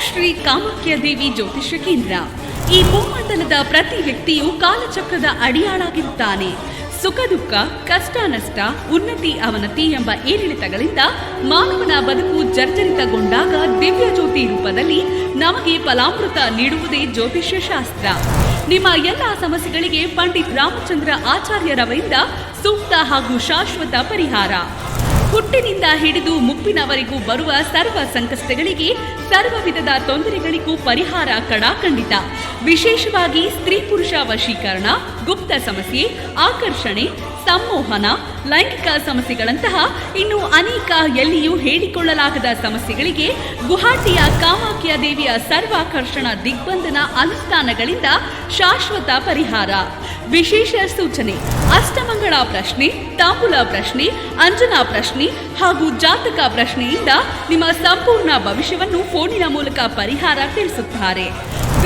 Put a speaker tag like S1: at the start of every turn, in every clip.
S1: ಶ್ರೀ ಕಾಮಾಖ್ಯ ದೇವಿ ಜ್ಯೋತಿಷ್ಯ ಕೇಂದ್ರ. ಈ ಭೂಮಂಡಲದ ಪ್ರತಿ ವ್ಯಕ್ತಿಯು ಕಾಲಚಕ್ರದ ಅಡಿಯಾಳಾಗಿರುತ್ತಾನೆ. ಸುಖ ದುಃಖ, ಕಷ್ಟ ನಷ್ಟ, ಉನ್ನತಿ ಅವನತಿ ಎಂಬ ಏರಿಳಿತಗಳಿಂದ ಮಾನವನ ಬದುಕು ಜರ್ಜರಿತಗೊಂಡಾಗ ದಿವ್ಯ ಜ್ಯೋತಿ ರೂಪದಲ್ಲಿ ನಮಗೆ ಫಲಾಮೃತ ನೀಡುವುದೇ ಜ್ಯೋತಿಷ್ಯ ಶಾಸ್ತ್ರ. ನಿಮ್ಮ ಎಲ್ಲ ಸಮಸ್ಯೆಗಳಿಗೆ ಪಂಡಿತ್ ರಾಮಚಂದ್ರ ಆಚಾರ್ಯರವರಿಂದ ಸೂಕ್ತ ಹಾಗೂ ಶಾಶ್ವತ ಪರಿಹಾರ. ಹುಟ್ಟಿನಿಂದ ಹಿಡಿದು ಮುಪ್ಪಿನವರೆಗೂ ಬರುವ ಸರ್ವ ಸಂಕಷ್ಟಗಳಿಗೆ ಸರ್ವ ವಿಧದ ತೊಂದರೆಗಳಿಗೂ ಪರಿಹಾರ ಕಡಾಖಂಡಿತ. ವಿಶೇಷವಾಗಿ ಸ್ತ್ರೀ ಪುರುಷ ವಶೀಕರಣ, ಗುಪ್ತ ಸಮಸ್ಯೆ, ಆಕರ್ಷಣೆ, ಸಂಮೋಹನ, ಲೈಂಗಿಕ ಸಮಸ್ಯೆಗಳಂತಹ ಇನ್ನು ಅನೇಕ ಎಲ್ಲಿಯೂ ಹೇಳಿಕೊಳ್ಳಲಾಗದ ಸಮಸ್ಯೆಗಳಿಗೆ ಗುವಾಹಟಿಯ ಕಾಮಾಖ್ಯ ದೇವಿಯ ಸರ್ವಾಕರ್ಷಣ ದಿಗ್ಬಂಧನ ಅನುಷ್ಠಾನಗಳಿಂದ ಶಾಶ್ವತ ಪರಿಹಾರ. ವಿಶೇಷ ಸೂಚನೆ. ಅಷ್ಟಮಂಗಳ ಪ್ರಶ್ನೆ, ತಾಂಬೂಲ ಪ್ರಶ್ನೆ, ಅಂಜನಾ ಪ್ರಶ್ನೆ ಹಾಗೂ ಜಾತಕ ಪ್ರಶ್ನೆಯಿಂದ ನಿಮ್ಮ ಸಂಪೂರ್ಣ ಭವಿಷ್ಯವನ್ನು ಫೋನಿನ ಮೂಲಕ ಪರಿಹಾರ ತಿಳಿಸುತ್ತಾರೆ.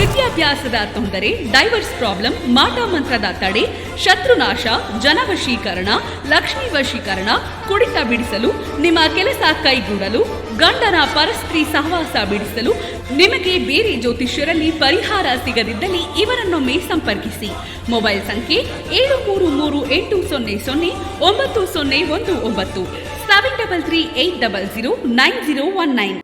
S1: ವಿದ್ಯಾಭ್ಯಾಸದ ತೊಂದರೆ ಡೈವರ್ಸ್ ಪ್ರಾಬ್ಲಮ್ ಮಾಟ ಮಂತ್ರದ ತಡೆ, ಶತ್ರುನಾಶ, ಜನವಶೀಕರಣ, ಲಕ್ಷ್ಮೀ ವಶೀಕರಣ, ಕುಡಿತ ಬಿಡಿಸಲು, ನಿಮ್ಮ ಕೆಲಸ ಕೈಗೂಡಲು, ಗಂಡನ ಪರಸ್ತ್ರೀ ಸಹವಾಸ ಬಿಡಿಸಲು, ನಿಮಗೆ ಬೇರೆ ಜ್ಯೋತಿಷ್ಯರಲ್ಲಿ ಪರಿಹಾರ ಸಿಗದಿದ್ದಲ್ಲಿ ಇವರನ್ನೊಮ್ಮೆ ಸಂಪರ್ಕಿಸಿ. ಮೊಬೈಲ್ ಸಂಖ್ಯೆ ಏಳು ಮೂರು ಮೂರು ಎಂಟು ಸೊನ್ನೆ ಸೊನ್ನೆ ಒಂಬತ್ತು ಸೊನ್ನೆ ಒಂದು ಒಂಬತ್ತು seven double three eight double zero nine zero one nine